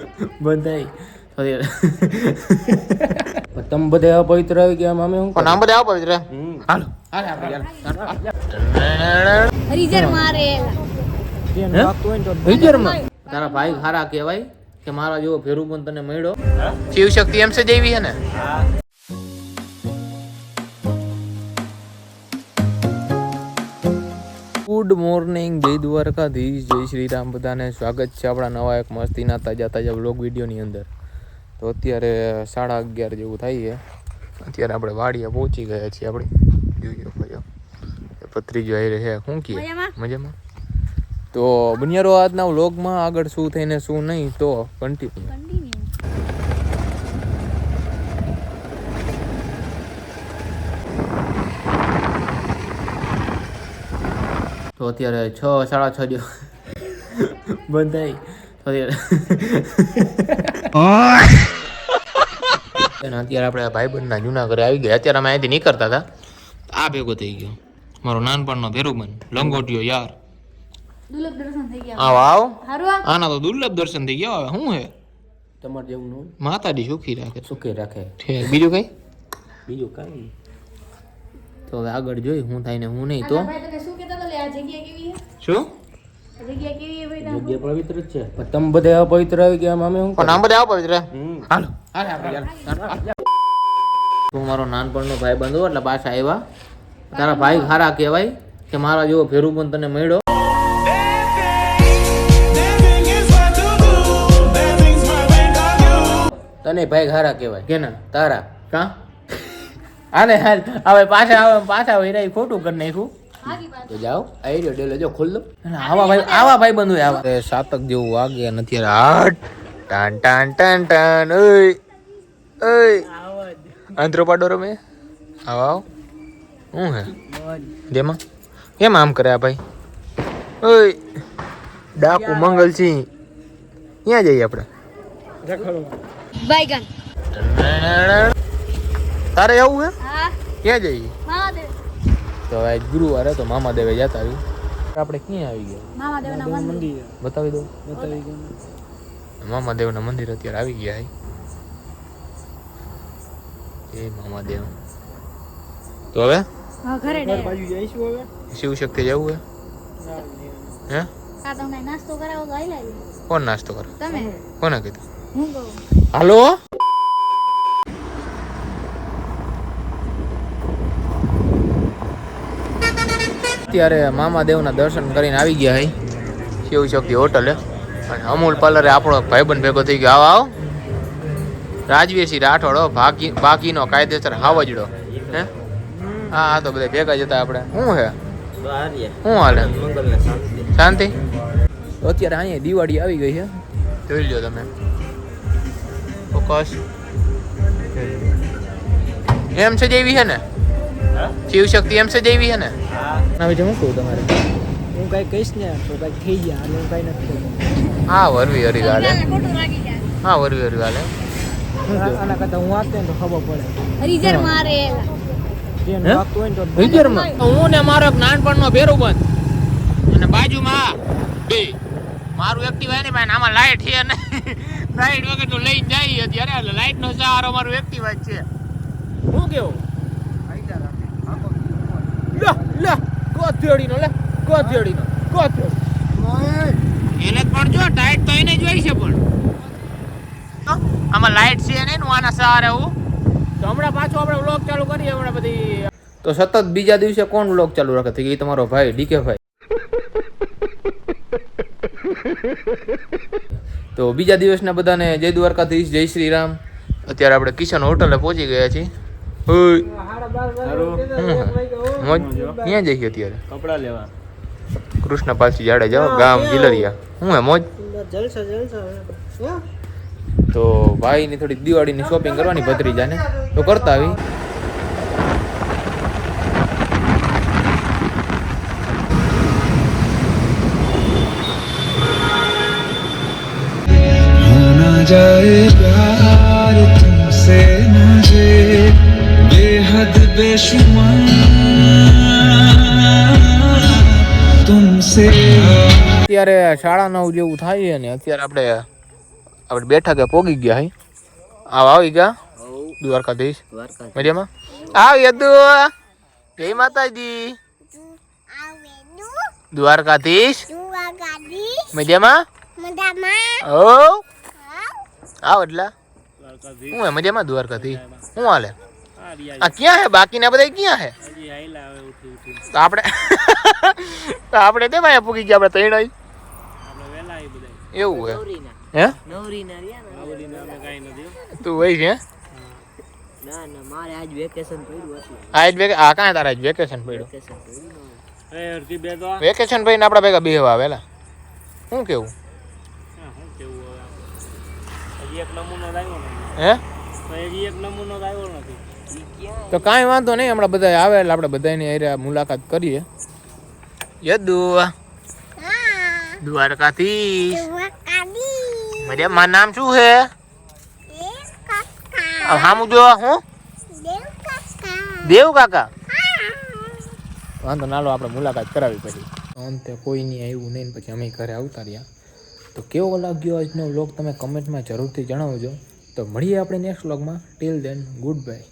બધાય. તમે બધા અપવિત્ર આવી ગયા અમે હું પણ આમ બધા આવો પવિત્ર. હાલો. હાલે આપણે રીઝર મારે. વિજરમાં તારા ભાઈ ખારા કહેવાય કે મારા જેવો ભેરું પણ તને મળ્યો. શિવ શક્તિ એમ છે જેવી છે ને? ગુડ મોર્નિંગ જય દ્વારકાધીશ જય શ્રી રામ બધાને સ્વાગત છે આપણા નવા એક મસ્તીના તાજા તાજા બ્લોગ વિડીયોની અંદર. તો અત્યારે સાડા અગિયાર જેવું થાય છે. અત્યારે આપણે વાડીએ પહોંચી ગયા છીએ આપણે. જોઈએ ભાઈઓ પત્રીજો આવી છે. શું કહે? મજામાં? તો બનિયારો આજના વ્લોગમાં આગળ શું થઈને શું નહીં તો કન્ટિન્યુ તો અત્યારે છ સાડા છ જેવું બંધાઈ તો અત્યારે અત્યારે આપણે ભાઈબંધના જૂના ઘરે આવી ગયા. અત્યારે અમે અહીંથી નીકળતા હતા. આ ભેગો થઈ ગયો. મારો નાનપણનો ભેરુબન લંગોટિયો યાર. દુર્લભ દર્શન થઈ ગયા. આવ આવ. આના તો દુર્લભ દર્શન થઈ ગયા. હવે શું હે? તમારે જેવું ન માતાજી સુખી રાખે. સુખી રાખે. બીજું કઈ? બીજું કઈ તો હવે આગળ જોઈ હું થાય ને હું નહીં તો આ જગ્યા કેવી છે? શું? જગ્યા કેવી છે જગ્યા પવિત્ર જ છે. પણ તમે બધા અપવિત્ર આવી ગયા પણ આમ બધા આવો પવિત્ર? હાલો. હાલે આપણે તું મારો નાનપણનો ભાઈ બંધો એટલે પાછા આવ્યા તારા ભાઈ ખારા કહેવાય કે મારા જેવો ફેરું પણ તને મળ્યો. તને ભાઈ ખારા કહેવાય. કે ના તારા? કા? હાલ હવે પાછા આવે પાછા વૈરાય ખોટું કરી નાખ્યું. તો જાઓ આવી રહ્યો ડેલો જો ખુલ્લો આવા ભાઈ આવા ભાઈ બંધુ આવા. તે સાતક જેવું વાગે નથી હાટ ટાન ટાન ટાન ટાન ઓય ઓય. અંતરો પાડો રમે. આવો આવ. શું હે? જેમાં? કેમ આમ કરે આ ભાઈ. ઓય. ડાકુ મંગલસિંહ. ક્યાં જઈએ આપણે? બાયગન. તારે આવું હે. ક્યાં જઈએ? મહાદેવ. તો આજ ગુરુવારે તો મામા દેવે જતા આવ્યું આપણે ક્યાં આવી ગયા? મંદિર. બતાવી દો. મામાદેવના મંદિર અત્યારે આવી ગયા એ એ મામાદેવ. તો હવે? હા ઘરે ડાયરેક્ટ. શિવ શક્તિ જવું હે? હે? કોણ નાસ્તો કરો? તમે? કોને કીધું? હું હાલો? અત્યારે મામાદેવના દર્શન કરીને આવી ગયા હઈ શિવ શક્તિ હોટલે. અને અમૂલ પાર્લરે આપણો ભાઈબંધ ભેગો થઈ ગયો. આવો આવો. રાજવીરસિંહ રાઠોડો બાકી બાકીનો કાયદેસર હાવજડો. હે? હા હા તો બધા ભેગા જતા આપણે. શું હે? શું હાલે? શાંતિ? અત્યારે અહીંયા દિવાળી આવી ગઈ છે જોઈ લો તમે. ફોકસ. એમ છે જેવી છે ને? શિવ શક્તિ એમ છે જેવી છે ને? ના બીજું શું કહું તમારે? હું કઈ કહીશ ને તો કઈ થઈ ગયા અને હું કઈ નથી હા વરવી હરી હાલે. હા વરવી હરી હાલે. આના કરતા હું વાંચતો તો ખબર પડે. રીઝર મારે. જે હે? ને તો હું ને મારો નાનપણ નાનપણનો ભેરો બંધ. અને બાજુમાં બે. મારું એક્ટિવા ને ભાઈ આમાં લાઈટ છે ને. લાઈટ વગર તો લઈ જાય અત્યારે લાઈટ નો સહારો મારું એક્ટિવા છે. શું કેવું? લે લે કોથેડીનો લે કોથેડીનો કોથેડી એને પણ જો ટાઈટ તો એને જ હોય છે પણ. આમાં લાઈટ છે ને આના સહારે હું તો હમણાં પાછો આપણે વ્લોગ ચાલુ કરીએ હમણાં બધી તો સતત બીજા દિવસે કોણ વ્લોગ ચાલુ રાખે? છે એ તમારો ભાઈ ડીકે ભાઈ. તો બીજા દિવસના બધાને જય દ્વારકાધીશ જય શ્રી રામ. અત્યારે આપણે કિશન હોટલે પહોંચી ગયા છીએ. ઓય હાડા બાર વાગે હું હે? મોજ ક્યાં જઈએ અત્યારે કપડા લેવા કૃષ્ણ પાછી જાડે જાઓ ગામ ગિલરિયા હું હે મોજ જલસા જલસા હો? તો ભાઈની થોડી દિવાળીની શોપિંગ કરવાની ભત્રીજાને તો કરતા આવી होना जाए प्यार तुमसे मुझे बेहद बेशुमार અત્યારે સાડા નવ જેવું થાય ને અત્યારે આપણે આપણે બેઠકે પોગી ગયા હઈ આવ આવી ગયા દ્વારકાધીશ. મજામાં? આવ યદુ જય માતાજી. દ્વારકાધીશ. મજામાં? ઓ આવ એટલા. હું હે મજામાં? દ્વારકાધીશ. શું હાલે? આ ક્યાં હે? બાકીના બધા ક્યાં હે? તો આપણે તો આપણે તે ભાઈ પૂગી ગયા આપણે ત્રણ આઈ એવું હે? હે? તું વહી છે ના ના મારે આજ વેકેશન પડ્યું હતું. આજ વેકે આ કાં તારા આજ વેકેશન પડ્યું? વેકેશન પડ્યું તો વેકેશન પડીને આપડા ભેગા બેહવા આવેલા શું કેવું? હે તો કાંઈ વાંધો નહીં હમણાં બધા આવે એટલે આપણે બધાની હારે મુલાકાત કરીએ. યદુ દ્વારકાથી મજા મારું નામ શું છે? હા હું જો હું? દેવ કાકા વાંધો નાલો આપણે મુલાકાત કરાવી પછી. અંતે કોઈ નહીં આવ્યું નહીં પછી અમે ઘરે આવતા રહ્યા. તો કેવો લાગ્યો આજનો વ્લોગ તમે કમેન્ટમાં જરૂરથી જણાવજો. તો મળીએ આપણે નેક્સ્ટ વ્લોગમાં ટિલ દેન ગુડ બાય